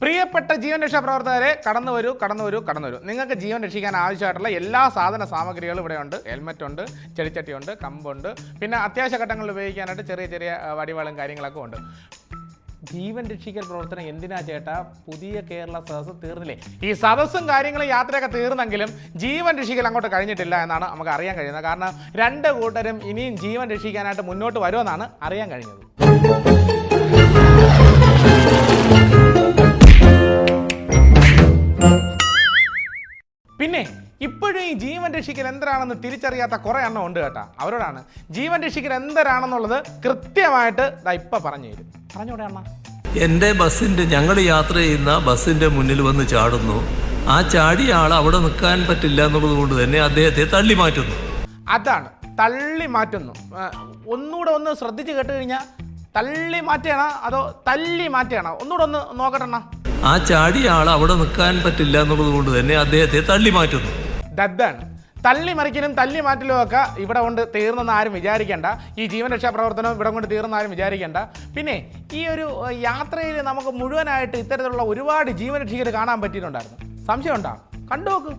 പ്രിയപ്പെട്ട ജീവൻ രക്ഷാ പ്രവർത്തകരെ കടന്നു വരൂ കടന്നു വരൂ കടന്നു വരൂ. നിങ്ങൾക്ക് ജീവൻ രക്ഷിക്കാൻ ആവശ്യമായിട്ടുള്ള എല്ലാ സാധന സാമഗ്രികളും ഇവിടെ ഉണ്ട്. ഹെൽമെറ്റ് ഉണ്ട് ചെടിച്ചട്ടിയുണ്ട് കമ്പുണ്ട് പിന്നെ അത്യാവശ്യ ഘട്ടങ്ങളിൽ ഉപയോഗിക്കാനായിട്ട് ചെറിയ ചെറിയ ആ, വടിവാളും കാര്യങ്ങളൊക്കെ ഉണ്ട്. ജീവൻ രക്ഷിക്കൽ പ്രവർത്തനം എന്തിനാ ചേട്ടാ? പുതിയ കേരള സദസ്സ് തീർന്നില്ലേ? ഈ സദസ്സും കാര്യങ്ങളും യാത്രയൊക്കെ തീർന്നെങ്കിലും ജീവൻ രക്ഷിക്കൽ അങ്ങോട്ട് കഴിഞ്ഞിട്ടില്ല എന്നാണ് നമുക്ക് അറിയാൻ കഴിയുന്നത്. കാരണം രണ്ട് കൂട്ടരും ഇനിയും ജീവൻ രക്ഷിക്കാനായിട്ട് മുന്നോട്ട് വരുമെന്നാണ് അറിയാൻ കഴിഞ്ഞത്. ഇപ്പോഴും ഈ ജീവൻ രക്ഷിക്കൽ എന്തരാണെന്ന് തിരിച്ചറിയാത്ത കുറെ എണ്ണം ഉണ്ട് കേട്ടാ. അവരോടാണ് ജീവൻ രക്ഷിക്കൽ എന്തരാണെന്നുള്ളത് കൃത്യമായിട്ട് ദാ ഇപ്പൊ പറഞ്ഞു തരും. പറഞ്ഞോടെ അണ്ണ? എന്റെ ബസ്സിന്റെ ഞങ്ങൾ യാത്ര ചെയ്യുന്ന ബസ്സിന്റെ മുന്നിൽ വന്ന് ചാടുന്നു. ആ ചാടിയ ആൾ അവിടെ നിൽക്കാൻ പറ്റില്ല എന്നുള്ളത് കൊണ്ട് തന്നെ അദ്ദേഹത്തെ തള്ളി മാറ്റുന്നു. അതാണ് തള്ളി മാറ്റുന്നു. ഒന്നുകൂടെ ഒന്ന് ശ്രദ്ധിച്ച് കേട്ട് കഴിഞ്ഞാൽ തള്ളി മാറ്റണോ അതോ തല്ലി മാറ്റണോ? ഒന്നുകൂടെ ഒന്ന് നോക്കട്ടെ ആ ചാടിയ ആൾ അവിടെ നിൽക്കാൻ പറ്റില്ല എന്നുള്ളത് കൊണ്ട് തന്നെ അദ്ദേഹത്തെ തള്ളി മാറ്റുന്നു. ദദ്ദാണ് തല്ലി മറിക്കലും തല്ലി മാറ്റലും ഒക്കെ ഇവിടെ കൊണ്ട് തീർന്നെന്ന് ആരും വിചാരിക്കേണ്ട. ഈ ജീവൻ രക്ഷാ പ്രവർത്തനം ഇവിടെ കൊണ്ട് തീർന്ന ആരും വിചാരിക്കേണ്ട. പിന്നെ ഈ ഒരു യാത്രയിൽ നമുക്ക് മുഴുവനായിട്ട് ഇത്തരത്തിലുള്ള ഒരുപാട് ജീവൻ രക്ഷിക്കൽ കാണാൻ പറ്റിയിട്ടുണ്ടായിരുന്നു. സംശയം ഉണ്ടോ? കണ്ടു നോക്ക്.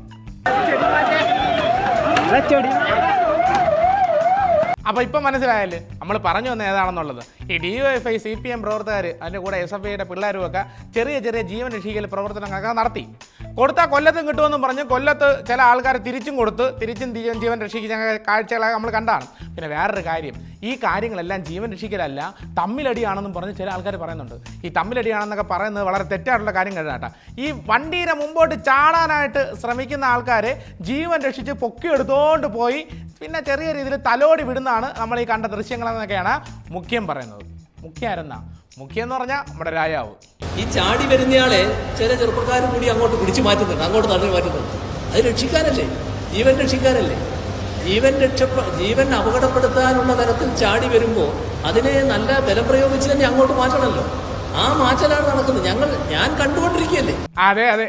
അപ്പോൾ ഇപ്പൊ മനസ്സിലായല്ലേ? നമ്മൾ പറഞ്ഞു വന്ന ഏതാണെന്നുള്ളത്. ഈ D F I C P M പ്രവർത്തകർ അതിന്റെ കൂടെ എസ് എഫ് ഐയുടെ പിള്ളേരും ഒക്കെ ചെറിയ ചെറിയ ജീവൻ രക്ഷിക്കൽ പ്രവർത്തനങ്ങളൊക്കെ നടത്തി. കൊടുത്താൽ കൊല്ലത്തും കിട്ടുമെന്നും പറഞ്ഞ്. കൊല്ലത്ത് ചില ആൾക്കാർ തിരിച്ചും കൊടുത്ത് തിരിച്ചും ജീവൻ രക്ഷിക്കുന്ന കാഴ്ചകളൊക്കെ നമ്മൾ കണ്ടാണ്. പിന്നെ വേറൊരു കാര്യം ഈ കാര്യങ്ങളെല്ലാം ജീവൻ രക്ഷിക്കലല്ല തമ്മിലടിയാണെന്നും പറഞ്ഞ് ചില ആൾക്കാർ പറയുന്നുണ്ട്. ഈ തമ്മിലടിയാണെന്നൊക്കെ പറയുന്നത് വളരെ തെറ്റായിട്ടുള്ള കാര്യം കേട്ടാ. ഈ വണ്ടീനെ മുമ്പോട്ട് ചാടാനായിട്ട് ശ്രമിക്കുന്ന ആൾക്കാരെ ജീവൻ രക്ഷിച്ച് പൊക്കിയെടുത്തോണ്ട് പോയി പിന്നെ ചെറിയ രീതിയിൽ തലോടി വിടുന്നതാണ് നമ്മൾ ഈ കണ്ട ദൃശ്യങ്ങളെന്നൊക്കെയാണ് മുഖ്യം പറയുന്നത്. മുഖ്യം ആരെന്നാ മുഖ്യം എന്ന് പറഞ്ഞാൽ നമ്മുടെ രാജാവ്. ഈ ചാടി വരുന്നയാളെ ചില ചെറുപ്പക്കാർ കൂടി അങ്ങോട്ട് പിടിച്ചു മാറ്റുന്നുണ്ട്. അങ്ങോട്ട് തള്ളി മാറ്റുന്നുണ്ട്. അത് രക്ഷിക്കാനല്ലേ? ജീവൻ രക്ഷിക്കാനല്ലേ? ജീവൻ രക്ഷ ജീവൻ അപകടപ്പെടുത്താനുള്ള തരത്തിൽ ചാടി വരുമ്പോൾ അതിനെ നല്ല ബലം പ്രയോഗിച്ച് തന്നെ അങ്ങോട്ട് മാറ്റണമല്ലോ ആ മാറ്റലാണ് നടക്കുന്നത്. ഞങ്ങൾ ഞാൻ കണ്ടുകൊണ്ടിരിക്കുകയല്ലേ? അതെ അതെ.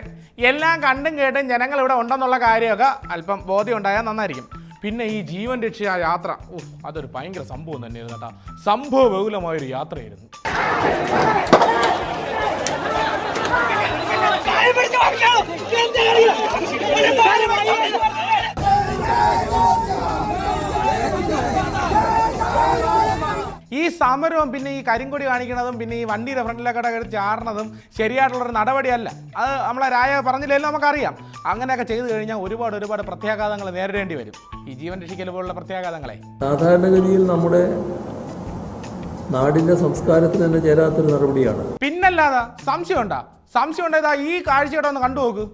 എല്ലാം കണ്ടും കേട്ടും ജനങ്ങൾ ഇവിടെ ഉണ്ടെന്നുള്ള കാര്യമൊക്കെ അല്പം ബോധ്യം ഉണ്ടായാൽ നന്നായിരിക്കും. പിന്നെ ഈ ജീവൻ രക്ഷ യാത്ര. ഓ അതൊരു ഭയങ്കര സംഭവം തന്നെയായിരുന്നു കേട്ടോ. സംഭവ ബഹുലമായൊരു യാത്രയായിരുന്നു. ഈ സമരവും പിന്നെ ഈ കരിങ്കൊടി കാണിക്കുന്നതും പിന്നെ ഈ വണ്ടിയുടെ ഫ്രണ്ടിലൊക്കെ ചാടുന്നതും ശരിയായിട്ടുള്ളൊരു നടപടിയല്ല. അത് നമ്മളെ രായ പറഞ്ഞില്ലല്ലോ നമുക്കറിയാം. അങ്ങനെയൊക്കെ ചെയ്തു കഴിഞ്ഞാൽ ഒരുപാട് ഒരുപാട് പ്രത്യാഘാതങ്ങൾ നേരിടേണ്ടി വരും. ഈ ജീവൻ രക്ഷിക്കൽ പോലുള്ള പ്രത്യാഘാതങ്ങളെ. സാധാരണഗതിയിൽ നമ്മുടെ നാടിന്റെ സംസ്കാരത്തിന് തന്നെ ചേരാത്തൊരു നടപടിയാണ്. പിന്നല്ലാതെ സംശയം ഉണ്ടാ സംശയം ഉണ്ടായതാ ഈ കാഴ്ചയുടെ ഒന്ന് കണ്ടു നോക്ക്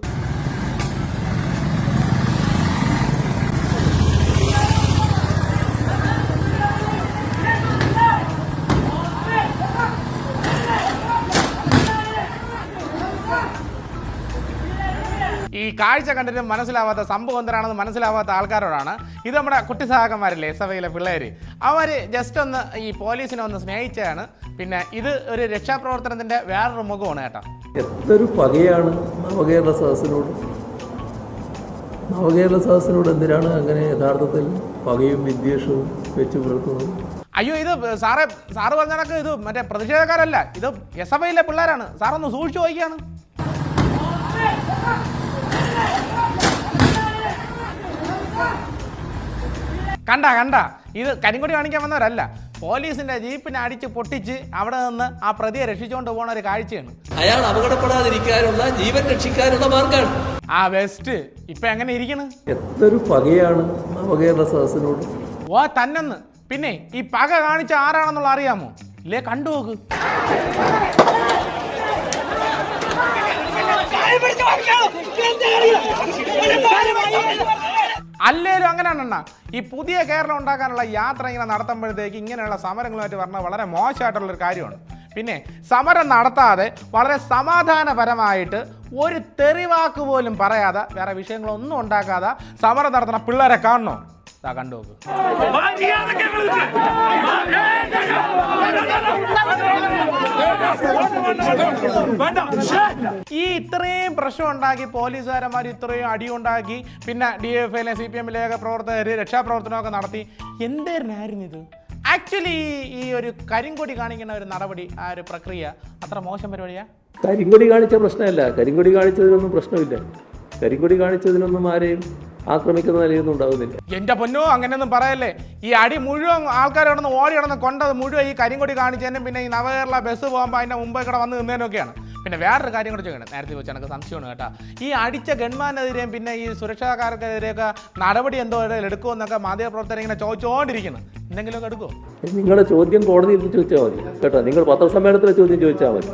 ഈ കാഴ്ച കണ്ടിട്ട് മനസ്സിലാവാത്ത സംഭവം എന്തിനാണെന്ന് മനസ്സിലാവാത്ത ആൾക്കാരോടാണ്. ഇത് നമ്മുടെ കുട്ടി സഹാക്കന്മാരില്ലേ എസ് എഫ് ഐയിലെ പിള്ളേർ അവർ ജസ്റ്റ് ഒന്ന് ഈ പോലീസിനെ ഒന്ന് സ്നേഹിച്ചതാണ്. പിന്നെ ഇത് ഒരു രക്ഷാപ്രവർത്തനത്തിന്റെ വേറൊരു മുഖമാണ് കേട്ടോ. എത്തൊരു പകയാണ് നവകേരള സദസ്സിനോട്. നവകേരള സദസ്സിനോട് എന്തിനാണ് അങ്ങനെ യഥാർത്ഥത്തിൽ പകയും വിദ്വേഷവും വെച്ച് പുലർത്തുന്നത്? അയ്യോ ഇത് സാറേ സാറ് പറഞ്ഞ കണക്ക് ഇത് മറ്റേ പ്രതിഷേധക്കാരല്ല ഇത് എസ് എഫ് ഐയിലെ പിള്ളേരാണ്. സാറൊന്ന് സൂക്ഷിച്ചു നോക്കിയാണ് കണ്ട കണ്ട ഇത് കരിങ്കൊടി കാണിക്കാൻ വന്നവരല്ല പോലീസിന്റെ ജീപ്പിനെ അടിച്ച് പൊട്ടിച്ച് അവിടെ നിന്ന് ആ പ്രതിയെ രക്ഷിച്ചുകൊണ്ട് പോണ ഒരു കാഴ്ചയാണ് അയാൾ അപകടപ്പെടാതിരിക്കാനുള്ള ജീവൻ രക്ഷിക്കാനുള്ള മാർഗമാണ് ആ വെസ്റ്റ് ഇപ്പൊ എങ്ങനെ ഇരിക്കണ് എത്ര പകയാണ് സദസ്സിനോട് ഓ തന്നെന്ന് പിന്നെ ഈ പക കാണിച്ച ആരാണെന്നുള്ള അറിയാമോ ഇല്ലേ കണ്ടു നോക്ക് അല്ലേലും അങ്ങനെയാണെണ്ണ ഈ പുതിയ കേരളം ഉണ്ടാക്കാനുള്ള യാത്ര ഇങ്ങനെ നടത്തുമ്പോഴത്തേക്ക് ഇങ്ങനെയുള്ള സമരങ്ങളുമായിട്ട് പറഞ്ഞാൽ വളരെ മോശമായിട്ടുള്ള ഒരു കാര്യമാണ്. പിന്നെ സമരം നടത്താതെ വളരെ സമാധാനപരമായിട്ട് ഒരു തെറിവാക്ക് പോലും പറയാതെ വേറെ വിഷയങ്ങളൊന്നും ഉണ്ടാക്കാതെ സമരം നടത്തുന്ന പിള്ളേരെ കാണണോ? ഇതാ കണ്ടു നോക്ക്. ഈ ഇത്രയും പ്രശ്നം ഉണ്ടാക്കി പോലീസുകാരന്മാർ ഇത്രയും അടി ഉണ്ടാക്കി പിന്നെ ഡി എഫ് ഐയിലെ സി പി എമ്മിലെയൊക്കെ പ്രവർത്തകർ രക്ഷാപ്രവർത്തനമൊക്കെ നടത്തി. എന്തായിരുന്നു ഇത് ആക്ച്വലി ഈ ഒരു കരിങ്കൊടി കാണിക്കുന്ന ഒരു നടപടി ആ ഒരു പ്രക്രിയ അത്ര മോശം പരിപാടിയാ? കരിങ്കൊടി കാണിച്ച പ്രശ്നമല്ല. കരിങ്കൊടി കാണിച്ചതിനൊന്നും പ്രശ്നമില്ല. കരിങ്കൊടി കാണിച്ചതിനൊന്നും ആരെയും ആക്രമിക്കുന്ന നിലയൊന്നും ഉണ്ടാകുന്നില്ല എന്റെ പൊന്നോ അങ്ങനെയൊന്നും പറയല്ലേ? ഈ അടി മുഴുവൻ ആൾക്കാർ കിടന്ന് ഓടി കിടന്ന് കൊണ്ടത് മുഴുവൻ ഈ കരിങ്കൊടി കാണിച്ചതിനും പിന്നെ ഈ നവകേരള ബസ് പോകുമ്പോൾ അതിന്റെ മുമ്പേ കൂടെ വന്ന് നിന്നതിനൊക്കെയാണ്. പിന്നെ വേറൊരു കാര്യം കൂടെ ചോദിക്കണം നേരത്തെ വെച്ച് എനിക്ക് സംശയമാണ് കേട്ടോ. ഈ അടിച്ച ഗൺമാനെതിരെയും പിന്നെ ഈ സുരക്ഷാക്കാർക്കെതിരെയൊക്കെ നടപടി എന്തോ എടുക്കുമെന്നൊക്കെ മാധ്യമപ്രവർത്തകർ ഇങ്ങനെ ചോദിച്ചുകൊണ്ടിരിക്കുന്നു എന്തെങ്കിലുമൊക്കെ എടുക്കുമോ നിങ്ങളുടെ ചോദ്യം കോടതിയിൽ ചോദിച്ചാൽ മതി. കേട്ടോ നിങ്ങൾ പത്രസമ്മേളനത്തിലെ ചോദ്യം ചോദിച്ചാൽ മതി.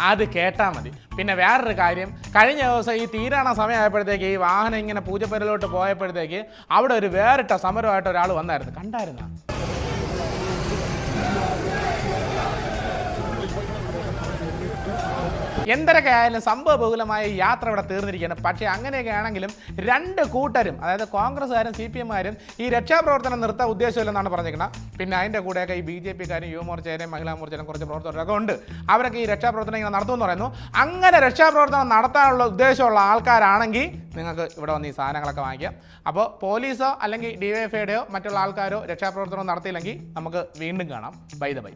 അത് കേട്ടാൽ മതി. പിന്നെ വേറൊരു കാര്യം കഴിഞ്ഞ ദിവസം ഈ തീരാണ സമയമായപ്പോഴത്തേക്ക് ഈ വാഹനം ഇങ്ങനെ പൂജപ്പരലോട്ട് പോയപ്പോഴത്തേക്ക് അവിടെ ഒരു വേറിട്ട സമരമായിട്ട് ഒരാൾ വന്നായിരുന്നു. കണ്ടായിരുന്നോ? എന്തൊക്കെ ആയാലും സംഭവബഹുലമായ യാത്ര ഇവിടെ തീർന്നിരിക്കുകയാണ്. പക്ഷേ അങ്ങനെയൊക്കെ ആണെങ്കിലും രണ്ട് കൂട്ടരും അതായത് കോൺഗ്രസ്സുകാരും സി പി എമ്മാരും ഈ രക്ഷാപ്രവർത്തനം നിർത്താൻ ഉദ്ദേശമില്ലെന്നാണ് പറഞ്ഞിരിക്കുന്നത്. പിന്നെ അതിന്റെ കൂടെയൊക്കെ ഈ ബി ജെ പിക്കാരും യുവമോർച്ചയിലും മഹിളാ മോർച്ചയിലും കുറച്ച് പ്രവർത്തകരൊക്കെ ഉണ്ട്. അവരൊക്കെ ഈ രക്ഷാപ്രവർത്തനം ഇങ്ങനെ നടത്തുമെന്ന് പറയുന്നു. അങ്ങനെ രക്ഷാപ്രവർത്തനം നടത്താനുള്ള ഉദ്ദേശമുള്ള ആൾക്കാരാണെങ്കിൽ നിങ്ങൾക്ക് ഇവിടെ വന്ന് ഈ സാധനങ്ങളൊക്കെ വാങ്ങിക്കാം. അപ്പോൾ പോലീസോ അല്ലെങ്കിൽ ഡിവൈഎഫ്ഐയുടെയോ മറ്റുള്ള ആൾക്കാരോ രക്ഷാപ്രവർത്തനം നടത്തിയില്ലെങ്കിൽ നമുക്ക് വീണ്ടും കാണാം. Bye the bye.